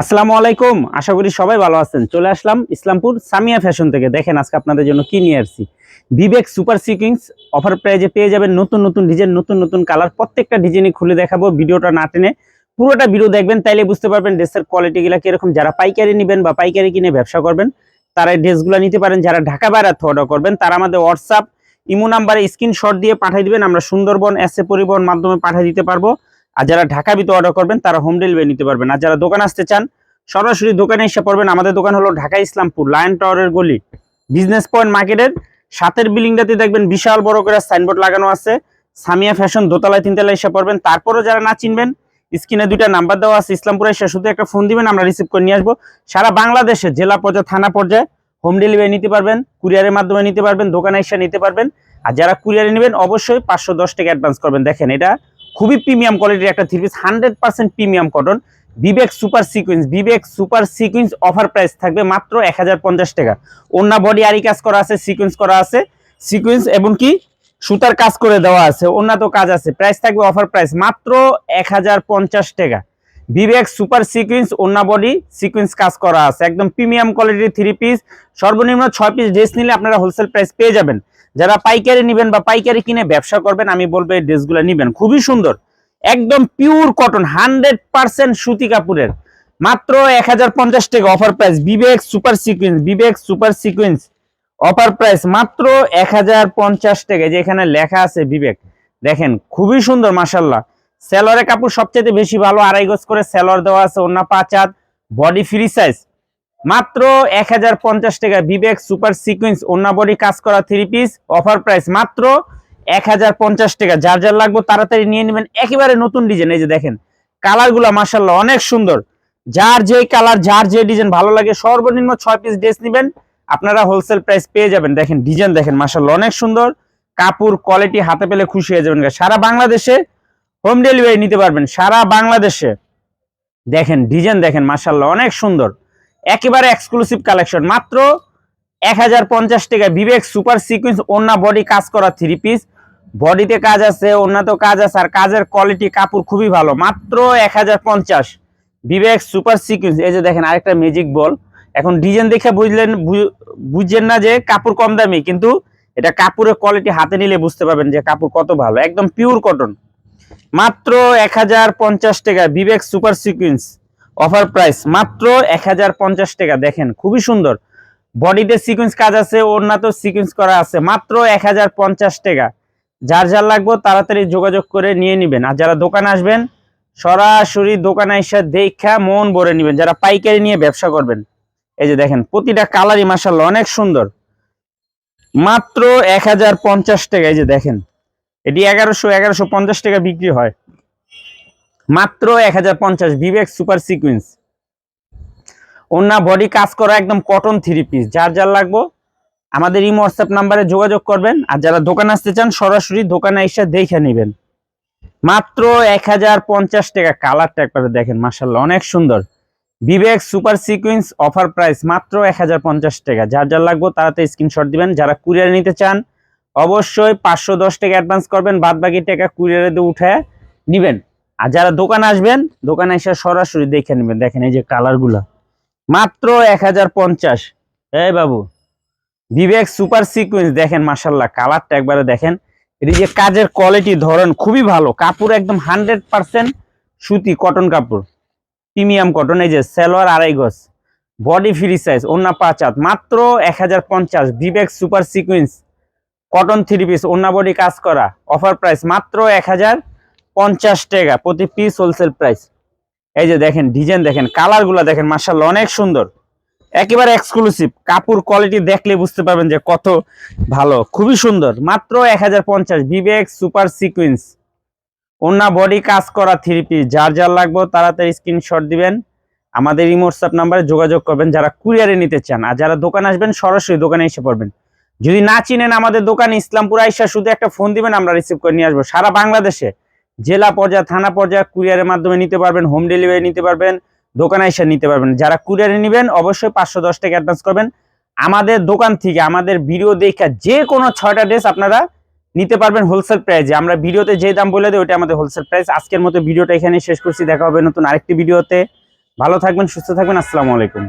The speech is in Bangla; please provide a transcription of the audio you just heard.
আসসালামু আলাইকুম। আশা করি সবাই ভালো আছেন। চলে আসলাম ইসলামপুর সামিয়া ফ্যাশন থেকে। দেখেন আজকে আপনাদের জন্য কি নিয়ে আসছি? বিবেক সুপার সিকুইন্স অফার প্রাইজে পেয়ে যাবেন নতুন নতুন ডিজাইন নতুন নতুন কালার প্রত্যেকটা ডিজাইনই খুলে দেখাবো। ভিডিওটা না টেনে পুরোটা ভিডিও দেখবেন, তাইলে বুঝতে পারবেন ড্রেসের কোয়ালিটিগুলো কীরকম। যারা পাইকারি নেবেন বা পাইকারি কিনে ব্যবসা করবেন, তারা ড্রেসগুলো নিতে পারেন। যারা ঢাকা বাইরে অর্ডার করবেন, তারা আমাদের হোয়াটসঅ্যাপ ইমো নাম্বারে স্ক্রিনশট দিয়ে পাঠিয়ে দিবেন। আমরা সুন্দরবন এসে পরিবহন মাধ্যমে পাঠিয়ে দিতে পারব। আর যারা ঢাকা ভিতরে অর্ডার করবেন, তারা হোম ডেলিভারি নিতে পারবেন। আর যারা দোকান আসতে চান, সরাসরি দোকানে এসে পড়বেন। আমাদের দোকান হলো ঢাকা ইসলামপুর লায়ন টাওয়ারের গলি। বিজনেস পয়েন্ট মার্কেটের সাতের বিল্ডিংটাতে দেখবেন বিশাল বড় করে সাইনবোর্ড লাগানো আছে। সামিয়া ফ্যাশন দোতলায়, তিনতলায় এসে পড়বেন। তারপরও যারা না চিনবেন, স্ক্রিনে দুইটা নাম্বার দেওয়া আছে। ইসলামপুরে এসে শুধু একটা ফোন দিবেন, আমরা রিসিভ করে নিয়ে আসব। সারা বাংলাদেশে, জেলা পর্যায়ে, থানা পর্যায়ে হোম ডেলিভারি নিতে পারবেন কুরিয়ারের মাধ্যমে নিতে পারবেন, দোকানে এসে নিতে পারবেন। আর যারা কুরিয়ারে নেবেন, অবশ্যই পাঁচশো দশ টাকা অ্যাডভান্স করবেন। দেখেন, এটা খুবই প্রিমিয়াম কোয়ালিটির একটা three piece hundred percent premium cotton Vivek super sequence Vivek super sequence offer price থাকবে মাত্র এক হাজার পঞ্চাশ টাকা। অন্য বডি আরি কাজ করা আছে সিকুয়েন্স করা আছে সিকুয়েন্স এবং কি, সুতার কাজ করে দেওয়া আছে অন্য তো কাজ আছে প্রাইস থাকবে অফার প্রাইস মাত্র এক হাজার পঞ্চাশ টাকা। বিবেক সুপার সিকুয়েন্স অন্য বডি সিকুয়েন্স কাজ করা আছে, একদম প্রিমিয়াম কোয়ালিটির থ্রি পিস, সর্বনিম্ন ছয় পিস ড্রেস নিলে আপনারা হোলসেল প্রাইস পেয়ে যাবেন। যারা পাইকারি নেবেন বা পাইকারি কিনে ব্যবসা করবেন, আমি বলব এই ড্রেসগুলো নেবেন। খুবই সুন্দর। একদম পিওর কটন হান্ড্রেড পার্সেন্ট সুতি কাপড়ের। মাত্র এক হাজার পঞ্চাশ টাকা offer price Vivek super sequence Vivek super sequence offer price মাত্র এক হাজার পঞ্চাশ টাকা। যে এখানে লেখা আছে বিবেক। দেখেন, খুবই সুন্দর মাসাল্লাহ সেলরের কাপড় সবচেয়ে বেশি ভালো, আড়াই গজ করে সেলর দেওয়া আছে অন্য পাঁচ হাত বডি ফ্রি সাইজ মাত্র এক হাজার পঞ্চাশ টাকা বিবেক সুপার সিকুয়েন্স অন্য বডি কাজ করা থ্রি পিস অফার প্রাইস মাত্র এক হাজার পঞ্চাশ টাকা। যার যার লাগবে তাড়াতাড়ি নিয়ে নেবেন। একেবারে নতুন ডিজাইন এই যে দেখেন কালারগুলা মাসাল্লাহ অনেক সুন্দর। যার যে কালার, যার যে ডিজাইন ভালো লাগে, সর্বনিম্ন ছয় পিস ড্রেস নেবেন। আপনারা হোলসেল প্রাইস পেয়ে যাবেন। দেখেন ডিজাইন দেখেন মাসাল্লাহ অনেক সুন্দর। কাপড় কোয়ালিটি হাতে পেলে খুশি হয়ে যাবেন সারা বাংলাদেশে হোম ডেলিভারি নিতে পারবেন। সারা বাংলাদেশে। দেখেন ডিজাইন দেখেন মাসাল্লাহ অনেক সুন্দর। একেবারে এক্সক্লুসিভ কালেকশন মাত্র এক হাজার পঞ্চাশ টাকা বিবেক সুপার সিকুয়েন্স অন্য বডি কাজ করা থ্রি পিস বডিতে কাজ আছে তো কাজ আছে, আর কাজের কোয়ালিটি কাপড় খুবই ভালো। মাত্র এক হাজার পঞ্চাশ। বিবেক সুপার সিকুয়েন্স, এই যে দেখেন আরেকটা ম্যাজিক বল এখন ডিজাইন দেখে বুঝলেন বুঝছেন না যে কাপড় কম দামি, কিন্তু এটা কাপড়ের কোয়ালিটি হাতে নিলে বুঝতে পারবেন যে কাপড় কত ভালো। একদম পিওর কটন মাত্র এক হাজার পঞ্চাশ টাকা Vivek super sequence. Offer price মাত্র এক হাজার পঞ্চাশ টাকা। দেখেন, খুবই সুন্দর। বডিতে সিকুয়েন্স কাজ আছে তো সিকুয়েন্স করা আছে। মাত্র এক হাজার পঞ্চাশ টাকা। যার যার লাগবে তাড়াতাড়ি যোগাযোগ করে নিয়ে নেবেন। আর যারা দোকানে আসবেন, সরাসরি দোকানে এসে দেখা মন ভরে নেবেন। যারা পাইকারি নিয়ে ব্যবসা করবেন, এই যে দেখেন, প্রতিটা কালারই মাসাল্লাহ অনেক সুন্দর। মাত্র এক হাজার পঞ্চাশ টাকা, এই যে দেখেন। এটি এগারোশো এগারোশো পঞ্চাশ টাকা বিক্রি হয়। মাত্র এক হাজার পঞ্চাশ বিবেক সুপার সিকুয়েন্স অন্য বডি কাজ করা একদম কটন থ্রি পিস যার যার লাগবো, আমাদের এই হোয়াটসঅ্যাপ নাম্বারে যোগাযোগ করবেন। আর যারা দোকানে আসতে চান, সরাসরি দোকানে এসে দেখে নেবেন। মাত্র এক হাজার পঞ্চাশ টাকা। কালারটা একবারে দেখেন মার্শাল্লাহ অনেক সুন্দর। Vivek super sequence offer price মাত্র এক হাজার পঞ্চাশ টাকা। যার যার লাগবো, তাড়াতাড়ি স্ক্রিনশট দিবেন। যারা কুরিয়ার নিতে চান, অবশ্যই পাঁচশো দশ টাকা অ্যাডভান্স করবেন। বাদ বাকি টাকা কুরিয়ারে দিয়ে উঠে নিবেন। আর যারা দোকানে আসবেন, দোকানে এসে সরাসরি দেখে নেবেন। দেখেন এই যে কালারগুলো। মাত্র এক হাজার পঞ্চাশ। এই বাবু, বিবেক সুপার সিকুয়েন্স। দেখেন মাসাল্লাহ কালারটা একবারে দেখেন। এটি যে কাজের কোয়ালিটি, ধরন খুবই ভালো। কাপড় একদম হান্ড্রেড পার্সেন্ট সুতি, কটন কাপড়। প্রিমিয়াম কটন, এই যে সেলোয়ার আড়াই গজ। বডি ফ্রি সাইজ অন্য পাঁচ হাত। মাত্র এক হাজার পঞ্চাশ। Vivek super sequence. Cotton three piece অন্য বডি কাজ করা। অফার প্রাইস মাত্র এক হাজার পঞ্চাশ টাকা প্রতি পিস হোলসেল প্রাইস এই যে দেখেন ডিজাইন দেখেন কালারগুলো দেখেন মার্শাল্লাহ অনেক সুন্দর। একেবারে এক্সক্লুসিভ কাপড় কোয়ালিটি দেখলে বুঝতে পারবেন যে কত ভালো, খুবই সুন্দর। মাত্র এক হাজার পঞ্চাশ বিবেক সুপার সিকুয়েন্স অন্য বডি কাজ করা থ্রি পিস যার যার লাগবে তাড়াতাড়ি স্ক্রিনশট দিবেন। আমাদের এই হোয়াটসঅ্যাপ নাম্বারে যোগাযোগ করবেন। যারা কুরিয়ারে নিতে চান, আর যারা দোকান আসবেন, সরাসরি দোকানে এসে পড়বেন। যদি না চিনেন আমাদের দোকানে, ইসলামপুর আইসা শুধু একটা ফোন দিবেন, আমরা রিসিভ করে নিয়ে আসব। সারা বাংলাদেশে। জেলা পর্যায়ে, থানা পর্যায়ে কুরিয়ারের মাধ্যমে নিতে পারবেন হোম ডেলিভারি নিতে পারবেন, দোকানে এসে নিতে পারবেন। যারা কুরিয়ারে নেবেন, অবশ্যই পাঁচশো দশ টাকা অ্যাডভান্স করবেন। আমাদের দোকান থেকে, আমাদের ভিডিও দেখা যে কোনো ছয়টা ড্রেস আপনারা নিতে পারবেন হোলসেল প্রাইসে আমরা ভিডিওতে যে দাম বলে দিই, ওইটা আমাদের হোলসেল প্রাইস আজকের মতো ভিডিওটা এখানে শেষ করছি। দেখা হবে নতুন আরেকটি ভিডিওতে। ভালো থাকবেন, সুস্থ থাকবেন। আসসালামু আলাইকুম।